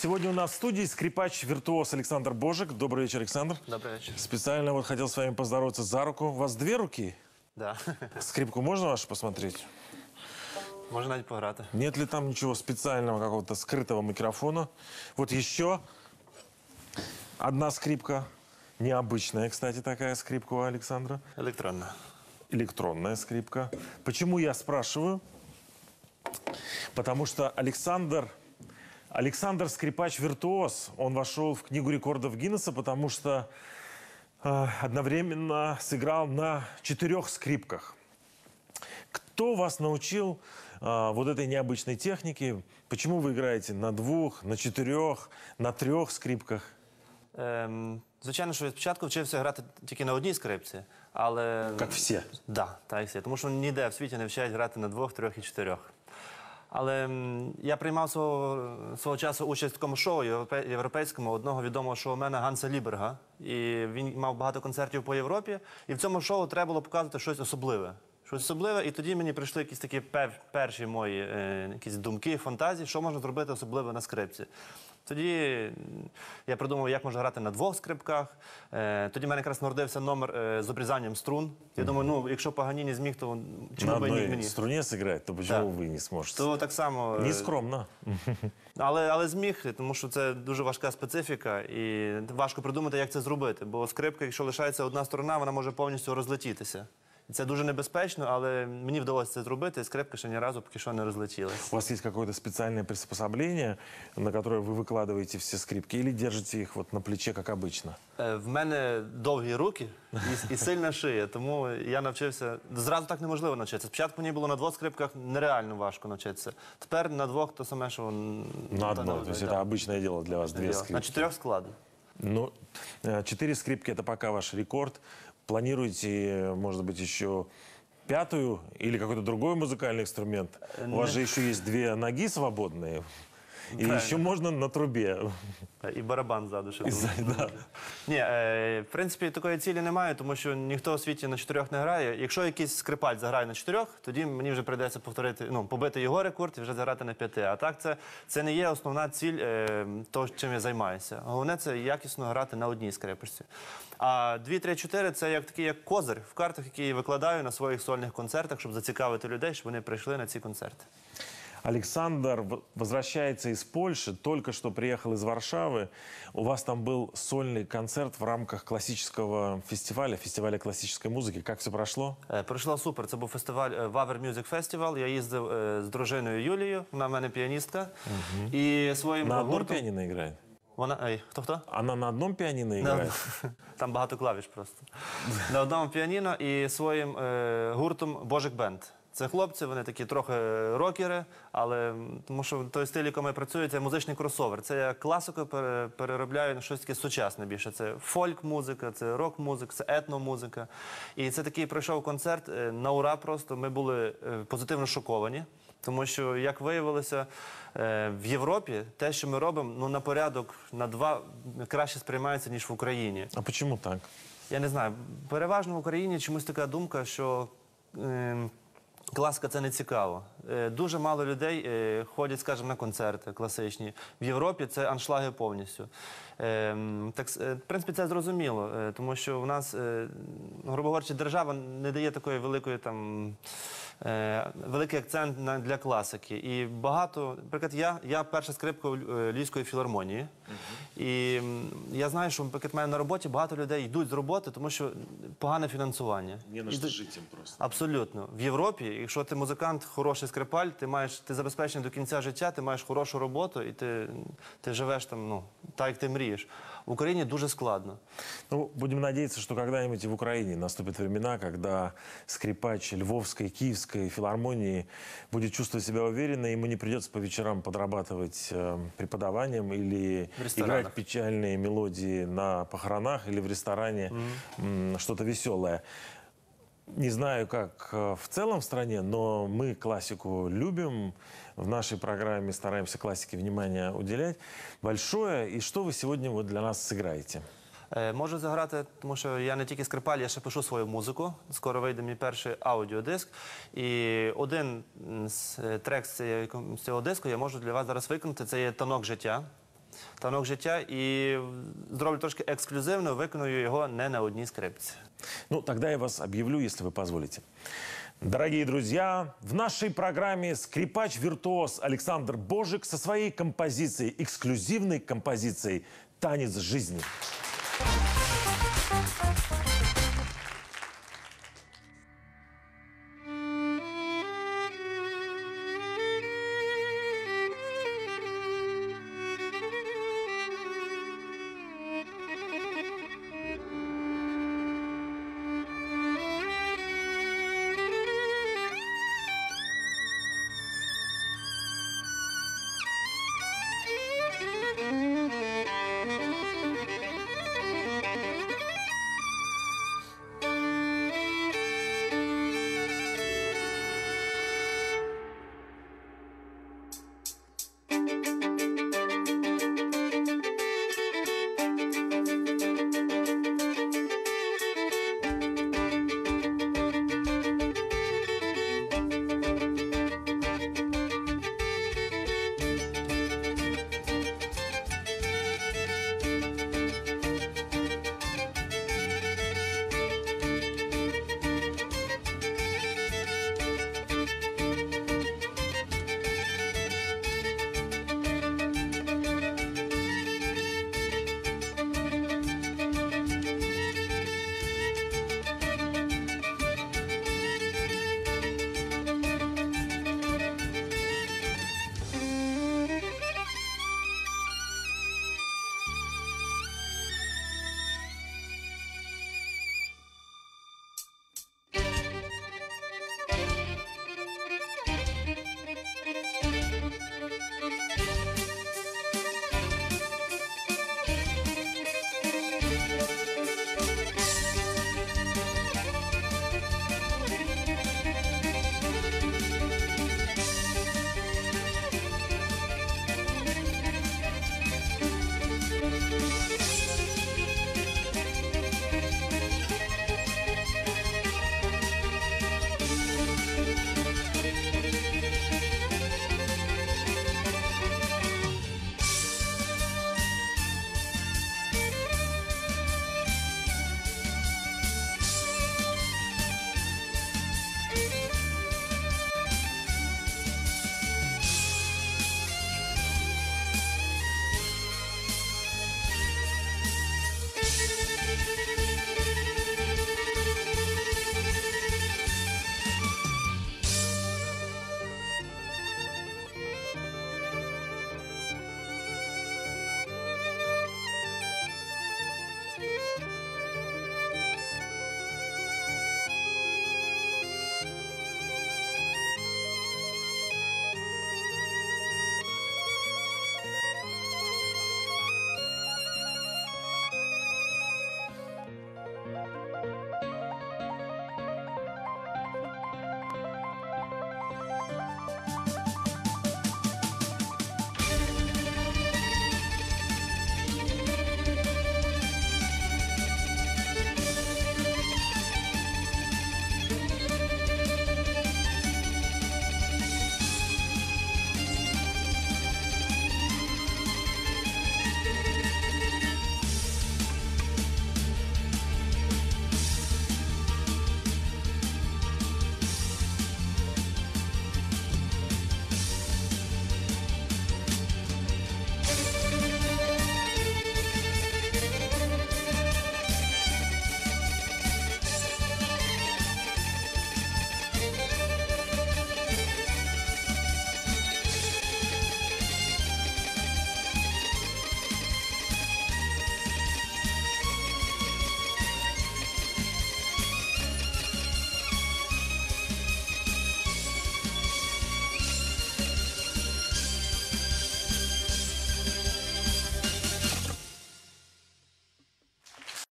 Сегодня у нас в студии скрипач-виртуоз Александр Божик. Добрый вечер, Александр. Добрий вечір. Специально вот хотел с вами поздороваться за руку. У вас две руки? Да. Скрипку можно вашу посмотреть? Можна навіть пограти. Нет ли там ничего специального, какого-то скрытого микрофона? Вот еще одна скрипка. Необычная, кстати, такая скрипка у Александра. Електронна. электронная скрипка. Почему я спрашиваю? Потому что Александр, Александр скрипач-виртуоз, он вошел в книгу рекордов Гиннесса, потому что э, одновременно сыграл на четырех скрипках. Кто вас научил э, вот этой необычной технике? Почему вы играете на двух, на четырех, на трех скрипках? Ем, звичайно, що я спочатку вчився грати тільки на одній скрипці, але. Как все. Да, так і всі. Тому що ніде в світі не вчать грати на двох, трьох і чотирьох. Але я приймав свого, свого часу участь в такому шоу європе- європейському одного відомого шоумена Ганса Ліберга. І він мав багато концертів по Європі. І в цьому шоу треба було показувати щось особливе. Щось особливе, і тоді мені прийшли якісь такі пер- перші мої е, якісь думки, фантазії, що можна зробити особливе на скрипці. Тоді я придумав, як можна грати на двох скрипках. Е, тоді в мене якраз народився номер е, з обрізанням струн. Я думаю, ну якщо Паганіні зміг, то чому би і одной мені? струне сыграть, то Да. вы не сможете? То так само. Не скромно. але, але зміг, тому що це дуже важка специфіка, і важко придумати, як це зробити. Бо скрипка, якщо лишається одна сторона, вона може повністю розлетітися. І це дуже небезпечно, але мені вдалося це зробити, і скрипка ще ні разу поки що не розлетілась. У вас есть какое-то специальное приспособление, на которое вы выкладываете все скрипки, или держите их вот на плече, как обычно? Е, В мене довгі руки і, і сильна шия, тому я навчився. Зразу так неможливо навчитися. Спочатку мені було на двох скрипках нереально важко навчитися. Тепер на двох то саме, що н- На та одной. на То есть да. это обычное дело для вас, две На скрипки. чотирьох складу. Ну, э, четыре скрипки – это пока ваш рекорд. Планируете, э, может быть, еще пятую или какой-то другой музыкальный инструмент? У вас же еще есть две ноги свободные. И Правильно. еще можно на трубе. І барабан ззаду ще. І да. Ні, е, в принципі, такої цілі немає, тому що ніхто у світі на чотирьох не грає. Якщо якийсь скрипаль заграє на чотирьох, тоді мені вже прийдеться повторити, ну, побити його рекорд і вже заграти на п'яти. А так це, це не є основна ціль е, того, чим я займаюся. Головне це якісно грати на одній скрипочці. А 2, 3, 4 це як такий як козир в картах, які я викладаю на своїх сольних концертах, щоб зацікавити людей, щоб вони прийшли на ці концерти. Александр в- возвращается из Польши, только что приехал из Варшавы. У вас там был сольный концерт в рамках классического фестиваля, фестиваля классической музыки. Как все прошло? Е, Пройшло супер. Це був фестиваль е, Waver Music Festival. Я їздив е, з дружиною Юлією, вона в мене піаністка. І своїм На одном гуртом... пианино играет? Вона... Ей, хто хто? Она на одном пианино На- играет? Там багато клавіш просто. На одному піаніно і своїм е, гуртом Божик Бенд. Це хлопці, вони такі трохи рокери, але тому що той стиль, який ми працюємо, це музичний кросовер. Це я класику переробляю на щось таке сучасне більше. Це фольк-музика, це рок-музика, це етномузика. І це такий пройшов концерт е, на ура просто. Ми були е, позитивно шоковані. Тому що, як виявилося, е, в Європі те, що ми робимо, ну на порядок на два краще сприймається ніж в Україні. А почему так? Я не знаю. Переважно в Україні чомусь така думка, що ем, класика це не цікаво. Е, дуже мало людей е, ходять, скажімо, на концерти класичні. В Європі це аншлаги повністю. Ем, так, е, в принципі, це зрозуміло, тому що в нас, грубо говорячи, держава не дає такої великої там. Е, великий акцент на, для класики. І багато, наприклад, я, я перша скрипка е, Львівської філармонії. І я знаю, що наприклад, в мене на роботі багато людей йдуть з роботи, тому що погане фінансування. Йдуть- жить им просто. Абсолютно. В Європі, якщо ти музикант, хороший скрипаль, ти маєш ти забезпечений до кінця життя, ти маєш хорошу роботу і ти, ти живеш там, ну, так, як ти мрієш. В Україні дуже складно. Ну, будем надеяться, что когда-нибудь и в Украине наступят времена, когда скрипач Львовской, Киевской филармонии будет чувствовать себя уверенно, ему не придется по вечерам подрабатывать э, преподаванием или играть печальные мелодии на похоронах или в ресторане м, что-то веселое. Не знаю, как э, в целом в стране, но мы классику любим. В нашей программе стараемся классике внимание уделять. Большое. И что вы сегодня вот для нас сыграете? Е, можу заграти, тому що я не тільки скрипаль, я ще пишу свою музику. Скоро вийде мій перший аудіодиск. І один з е, трек з цього диску я можу для вас зараз виконати. Це є танок життя. Танок життя і зроблю трошки ексклюзивно, виконую його не на одній скрипці. Ну, тогда я вас объявлю, если ви позволите. Дорогие друзья, в нашей программе скрипач-виртуоз Александр Божик со своей композицией, эксклюзивной композицией «Танец жизни». Bye.